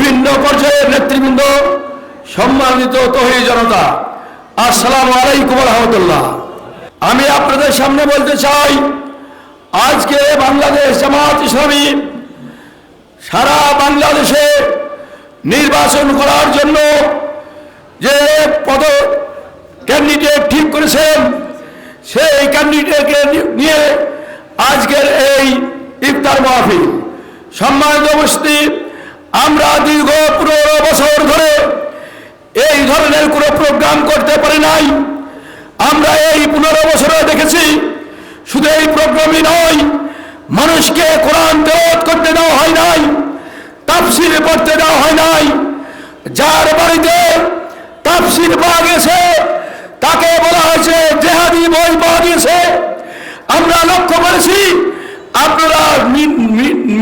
বিভিন্ন পর্যায়ের নেতৃবৃন্দ, সম্মানিত তহি জনতা, আসসালাম আলাইকুম রহমতুল্লাহ আমি আপনাদের সামনে বলতে চাই, আজকে বাংলাদেশ জামাত ইসলামী সারা বাংলাদেশে নির্বাচন করার জন্য যে পদ ক্যান্ডিডেট ঠিক করেছেন, সেই ক্যান্ডিডেটকে নিয়ে আজকের এই ইফতার মাহফিল। সম্মানিত উপস্থিতি আমরা দীর্ঘ পনেরো বছর ধরে এই ধরনের কোনো প্রোগ্রাম করতে পারি নাই। আমরা এই পনেরো বছরে দেখেছি, শুধু এই প্রোগ্রামই নয়, মানুষকে কোরআন তেলাওয়াত করতে দেওয়া হয় নাই, তাফসির পড়তে দেওয়া হয় নাই। যার বাড়িতে তাফসির পাওয়া গেছে, তাকে বলা হয়েছে, জেহাদি বই পাওয়া গিয়েছে আমরা লক্ষ্য করেছি, আপনারা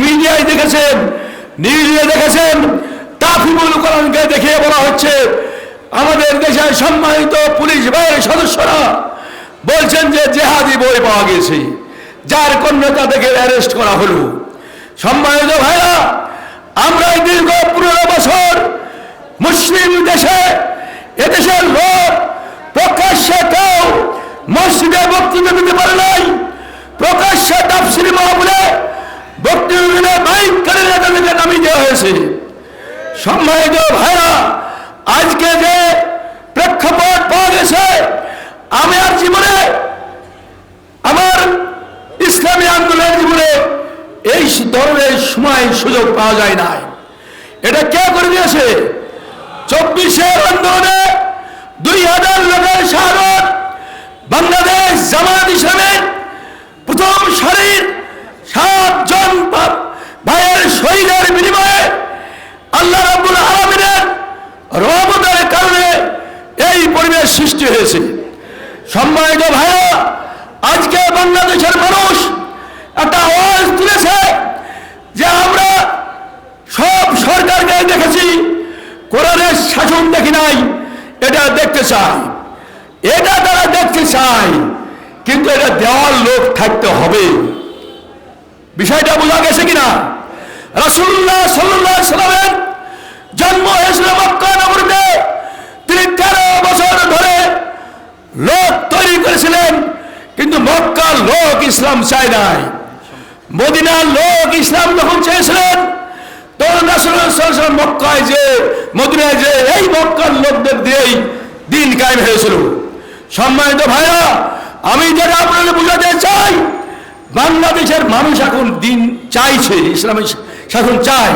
মিডিয়ায় দেখেছেন নিউজে দেখেছেন তাফিমুল কোরআনকে দেখিয়ে বলা হচ্ছে, আমাদের দেশের সম্মানিত পুলিশ বাহিনীর সদস্যরা বলছেন যে জেহাদি বই পাওয়া গেছে, যার কন্যা দেখে অ্যারেস্ট করা হলো। সম্মানিত ভাইরা, আমরা দীর্ঘ পনেরো বছর মুসলিম দেশে এদেশের লোক প্রকাশ্যে কেউ মসজিদে বক্তব্য দিতে পারে নাই, প্রকাশ্যে তাফসির মাহবুলে আজকে যে প্রেক্ষাপট পাওয়া গেছে, আমি আর জীবনে, আমার ইসলামী আন্দোলনের জীবনে এই ধরনের সময় সুযোগ পাওয়া যায় নাই। এটা কে করে দিয়েছে? আন্দোলনে দুই হাজার লোকের শাহাদত বাংলাদেশ জামাত রহমতের কারণে এই পরিবেশ সৃষ্টি হয়েছে। সম্মানিত ভাইয়া আজকে বাংলাদেশের মানুষ একটা আওয়াজ তুলেছে যে আমরা সব সরকারকে দেখেছি, কোরআনের শাসন দেখি নাই, এটা দেখতে চাই। এটা তারা দেখতে চাই কিন্তু এটা দেওয়ার লোক থাকতে হবে। বিষয়টা বোঝা গেছে কিনা? রাসুল্লাহ সাল্লাহ সাল্লামের জন্ম হয়েছিল মক্কা নগরীতে তিনি তেরো বছর ধরে লোক তৈরি করেছিলেন কিন্তু মক্কার লোক ইসলাম চায় নাই। মদিনার লোক ইসলাম যখন চেয়েছিলেন মক্কায় যে, মদিনায় যে এই মক্কার লোকদের দিয়েই দিন কায়েম হয়েছিল। সম্মানিত আমি যেটা আপনাদের চাই, বাংলাদেশের মানুষ এখন দিন চাইছে, ইসলামী শাসন চায়।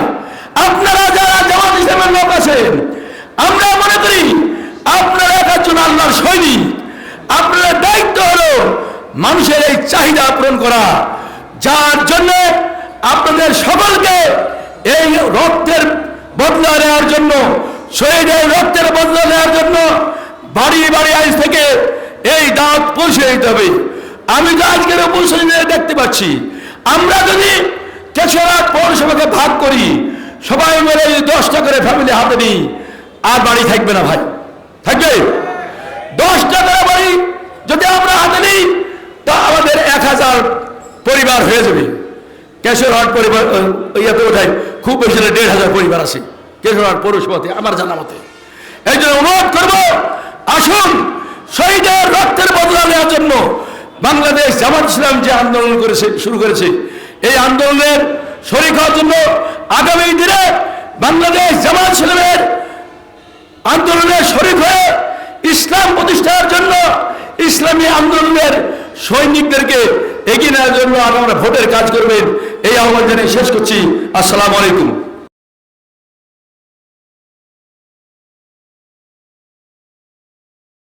আপনারা যারা জামাত ইসলামের লোক আছেন, আমরা মনে করি আপনারা এক একজন আল্লাহর সৈনিক। হলো মানুষের এই চাহিদা পূরণ করা। যার জন্য আপনাদের সকলকে এই রক্তের বদলা নেওয়ার জন্য শহীদের রক্তের বদলা নেওয়ার জন্য বাড়ি বাড়ি আজ থেকে এই দাঁত পৌঁছে দিতে হবে। আমি তো আজকের উপস্থিতি দেখতে পাচ্ছি। আমরা যদি কেশরাত পৌরসভাকে ভাগ করি, সবাই মিলে যদি দশটা করে ফ্যামিলি হাতে নিই, আর বাড়ি থাকবে না ভাই। থাকবে? দশটা করে বাড়ি যদি আমরা হাতে নিই হাজার পরিবার হয়ে যাবে। কেশরহাট পরিবার ইয়াতে ওঠায় খুব বেশি দেড় হাজার পরিবার আছে। কেশরহাট পৌরসভাতে, আমার জানা মতে। এই জন্য অনুরোধ করব, আসুন, শহীদের রক্তের বদলা নেওয়ার জন্য বাংলাদেশ জামাত ইসলাম যে আন্দোলন করেছে, শুরু করেছে, এই আন্দোলনের শরিক হওয়ার জন্য আগামী দিনে বাংলাদেশ জামাত ইসলামের আন্দোলনের শরীর হয়ে ইসলাম প্রতিষ্ঠার জন্য ইসলামী আন্দোলনের সৈনিকদেরকে এগিয়ে নেওয়ার জন্য আপনারা ভোটের কাজ করবেন। এই আহ্বান জানিয়ে শেষ করছি। আসসালামু আলাইকুম।